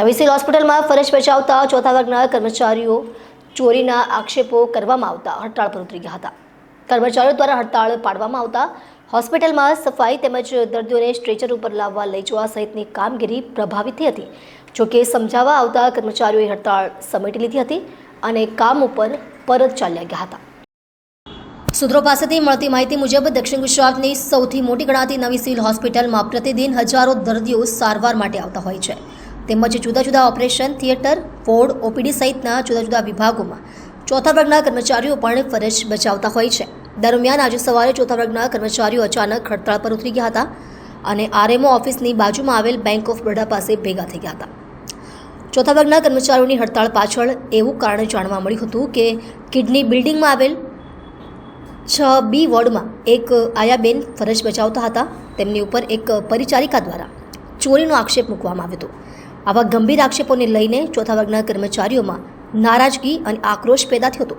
નવી સિવિલ હોસ્પિટલમાં ફરજ બજાવતા ચોથા વર્ગના કર્મચારીઓ ચોરીના આક્ષેપો કરવામાં આવતા, હડતાળ પર ઉતરી ગયા હતા. કર્મચારીઓ દ્વારા હડતાળ પાડવામાં આવતા હોસ્પિટલમાં સફાઈ તેમજ દર્દીઓને સ્ટ્રેચર ઉપર લાવવા લઈ જવા સહિતની કામગીરી પ્રભાવિત થઈ હતી. જોકે સમજાવવા આવતા કર્મચારીઓએ હડતાળ સમેટી લીધી હતી અને કામ ઉપર પરત ચાલ્યા ગયા હતા. સૂત્રો પાસેથી મળતી માહિતી મુજબ દક્ષિણ ગુજરાતની સૌથી મોટી ગણાતી નવી સિવિલ હોસ્પિટલમાં પ્રતિદિન હજારો દર્દીઓ સારવાર માટે આવતા હોય છે. તેમજ જુદા જુદા ઓપરેશન થિયેટર, વોર્ડ, ઓપીડી સહિતના જુદા જુદા વિભાગોમાં ચોથા વર્ગના કર્મચારીઓ પણ ફરજ બજાવતા હોય છે. દરમિયાન આજે સવારે ચોથા વર્ગના કર્મચારીઓ અચાનક હડતાળ પર ઉતરી ગયા હતા અને આરએમઓ ઓફિસની બાજુમાં આવેલ બેંક ઓફ બરોડા પાસે ભેગા થઈ ગયા હતા. ચોથા વર્ગના કર્મચારીઓની હડતાળ પાછળ એવું કારણ જાણવા મળ્યું હતું કે કિડની બિલ્ડિંગમાં આવેલ છ બી વોર્ડમાં એક આયાબેન ફરજ બજાવતા હતા. તેમની ઉપર એક પરિચારિકા દ્વારા ચોરીનો આક્ષેપ મૂકવામાં આવ્યો હતો. આવા ગંભીર આક્ષેપોને લઈને ચોથા વર્ગના કર્મચારીઓમાં નારાજગી અને આક્રોશ પેદા થયો હતો.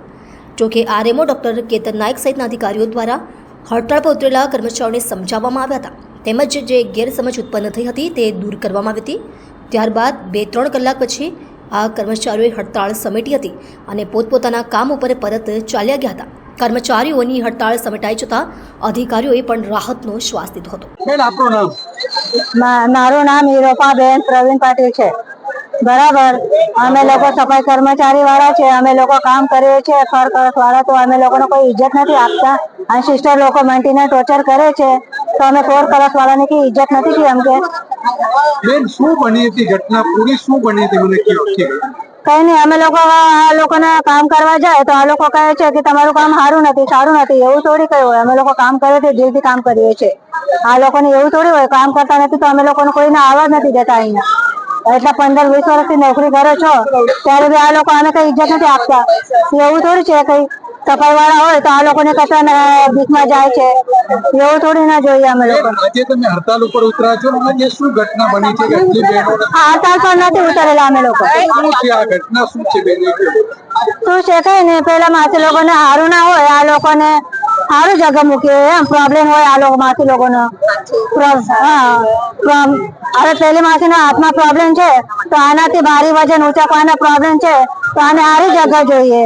જોકે આરએમઓ ડૉક્ટર કેતન નાયક સહિતના અધિકારીઓ દ્વારા હડતાળ પર ઉતરેલા કર્મચારીઓને સમજાવવામાં આવ્યા હતા. તેમજ જે ગેરસમજ ઉત્પન્ન થઈ હતી તે દૂર કરવામાં આવી હતી. ત્યારબાદ બે ત્રણ કલાક પછી આ કર્મચારીઓએ હડતાળ સમેટી હતી અને પોતપોતાના કામ ઉપર પરત ચાલ્યા ગયા હતા. કર્મચારીઓની હડતાળ સમેટાઈ જતા અધિકારીઓએ પણ રાહતનો શ્વાસ લીધો હતો. બેન આપણું નામ? મારું નામ હિરોપાબેન પ્રવીણ પાટીલ છે. બરાબર. અમે લોકો સફાઈ કર્મચારી વાળા છે. અમે લોકો કામ કરીએ છીએ. ફર કરસ વાળા તો અમે લોકોને કોઈ ઇજ્જત નથી આપતા. અને સિસ્ટર લોકો મંટીને ટોર્ચર કરે છે. તો અમે ફોર કરસ વાળાને કઈ ઇજ્જત નથી કે એમ કે? બેન શું બની હતી ઘટના? પૂરી શું બની હતી? મને કયો કે કઈ નહીં અમે લોકો આ લોકોને કામ કરવા જાય તો આ લોકો કહે છે કે તમારું કામ સારું નથી સારું નથી, એવું થોડી કઈ હોય. અમે લોકો કામ કરીએ છીએ દિલથી કામ કરીએ છીએ. આ લોકોને એવું થોડી હોય, કામ કરતા નથી તો અમે લોકોને કોઈને આવવા નથી દેતા અહીંયા. એટલે પંદર વીસ વર્ષથી નોકરી કરો છો, ત્યારે બી આ લોકો આને કઈ ઇજ્જત નથી આપતા. એવું થોડી છે કઈ? સફાઈ વાળા હોય તો આ લોકોને કચરા બીકમાં જાય છે. એવું થોડી ના જોઈએ અમે લોકો. આજે તમે હડતાલ ઉપર ઉતરા છો? આજે શું ઘટના બની છે? હડતાલ પર નથી ઉતરેલા અમે લોકો. શું છે? આ ઘટના શું છે બેન? શું છે કઈ ને પેલા માસી લોકોને સારું ના હોય આ લોકોને સારું જગ્યા મૂકીએ. એમ પ્રોબ્લેમ હોય આ લોકો માસી લોકોનો. હવે પેલી માસીના હાથમાં પ્રોબ્લેમ છે તો આનાથી ભારી વજન ઊંચકવાનો પ્રોબ્લેમ છે તો આને સારી જગ્યા જોઈએ.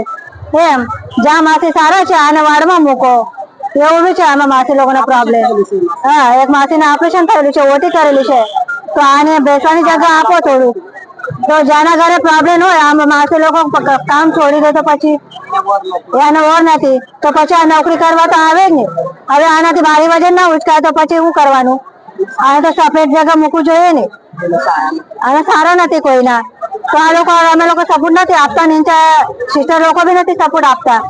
એમ. જ્યાં માસી સારા છે, આને વાડમાં મૂકો. એવું બી છે, આમાં માસી લોકોનો પ્રોબ્લેમ હા, એક માસીને ઓપરેશન થયેલું છે ઓટી કરેલી છે. તો આને બેસવાની જગ્યા આપો થોડું. તો જેના ઘરે પ્રોબ્લેમ હોય, આમ માસી લોકો કામ છોડી દે તો પછી એને ઓર નથી. તો પછી આ નોકરી કરવા તો આવે જ ને. હવે આનાથી ભારી વજન ના ઉચકાય તો પછી શું કરવાનું? આને તો સફેદ જગ્યા મૂકવું જોઈએ ને. આને સારો નથી કોઈના. તો આ લોકો, અમે લોકો સપોર્ટ નથી આપતા, નીચે સિસ્ટર લોકો બી નથી સપોર્ટ આપતા.